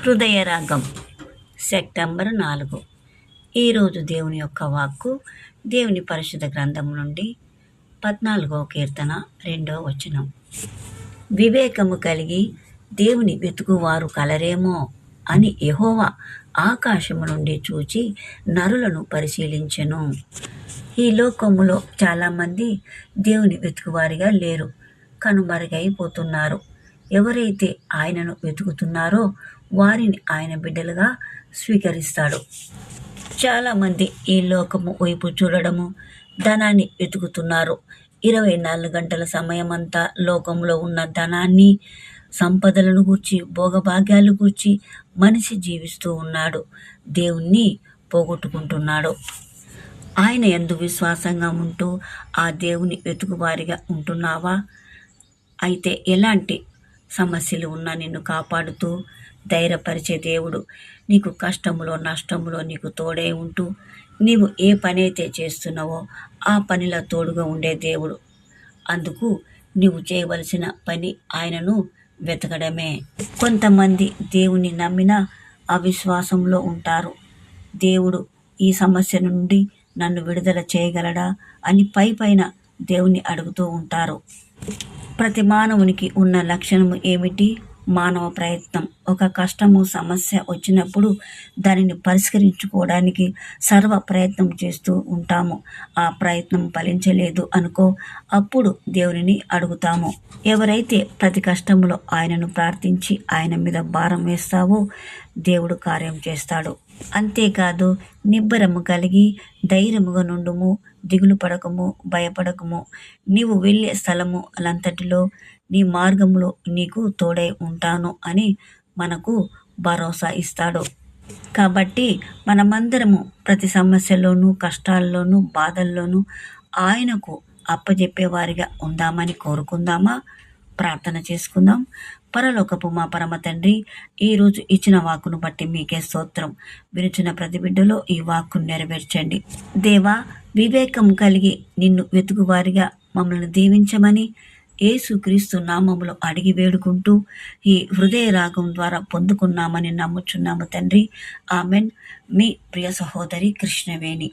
హృదయరాగం. September నాలుగు. ఈరోజు దేవుని యొక్క వాక్కు దేవుని పరిశుద్ధ గ్రంథం నుండి పద్నాలుగో కీర్తన రెండో వచనం. వివేకము కలిగి దేవుని వెతుకువారు కలరేమో అని యహోవా ఆకాశము నుండి చూచి నరులను పరిశీలించెను. ఈ లోకములో చాలామంది దేవుని వెతుకువారిగా లేరు. కనుమరుగైపోతున్నారు. ఎవరైతే ఆయనను వెతుకుతున్నారో వారిని ఆయన బిడ్డలుగా స్వీకరిస్తాడు. చాలామంది ఈ లోకము వైపు చూడడము ధనాన్ని వెతుకుతున్నారు. ఇరవై నాలుగు గంటల సమయం అంతా లోకంలో ఉన్న ధనాన్ని సంపదలను గూర్చి భోగభాగ్యాలు గూర్చి మనిషి జీవిస్తూ ఉన్నాడు. దేవుణ్ణి పోగొట్టుకుంటున్నాడు. ఆయన ఎందు విశ్వాసంగా ఉంటూ ఆ దేవుని వెతుకువారిగా ఉంటున్నావా? అయితే ఎలాంటి సమస్యలు ఉన్నా నిన్ను కాపాడుతూ ధైర్యపరిచే దేవుడు. నీకు కష్టములో నష్టములో నీకు తోడే ఉంటూ నీవు ఏ పని అయితే చేస్తున్నావో ఆ పనిలో తోడుగా ఉండే దేవుడు. అందుకు నీవు చేయవలసిన పని ఆయనను వెతకడమే. కొంతమంది దేవుని నమ్మిన అవిశ్వాసంలో ఉంటారు. దేవుడు ఈ సమస్య నుండి నన్ను విడుదల చేయగలడా అని పై పైన దేవుని అడుగుతూ ఉంటారు. ప్రతి మానవునికి ఉన్న లక్షణము ఏమిటి? మానవ ప్రయత్నం. ఒక కష్టము సమస్య వచ్చినప్పుడు దానిని పరిష్కరించుకోవడానికి సర్వ ప్రయత్నం చేస్తూ ఉంటాము. ఆ ప్రయత్నం ఫలించలేదు అనుకో అప్పుడు దేవునిని అడుగుతాము. ఎవరైతే ప్రతి కష్టములో ఆయనను ప్రార్థించి ఆయన మీద భారం వేస్తావో దేవుడు కార్యం చేస్తాడు. అంతేకాదు నిబ్బరము కలిగి ధైర్యముగా నుండుము దిగులు పడకము భయపడకము. నీవు వెళ్ళే స్థలము అలంతటిలో నీ మార్గంలో నీకు తోడై ఉంటాను అని మనకు భరోసా ఇస్తాడు. కాబట్టి మనమందరము ప్రతి సమస్యలోనూ కష్టాల్లోనూ బాధల్లోనూ ఆయనకు అప్పజెప్పేవారిగా ఉందామని కోరుకుందామా? ప్రార్థన చేసుకుందాం. పరలోకపు మా పరమ తండ్రి ఈరోజు ఇచ్చిన వాక్కును బట్టి మీకే స్తోత్రం. విరిచిన ప్రతి బిడ్డలో ఈ వాక్కును నెరవేర్చండి. దేవా వివేకం కలిగి నిన్ను వెతుకువారిగా మమ్మల్ని దీవించమని ఏసుక్రీస్తు నామములో అడిగి వేడుకుంటూ ఈ హృదయ రాగం ద్వారా పొందుకున్నామని నమ్ముచున్నాము తండ్రి. ఆమెన్. మీ ప్రియ సహోదరి కృష్ణవేణి.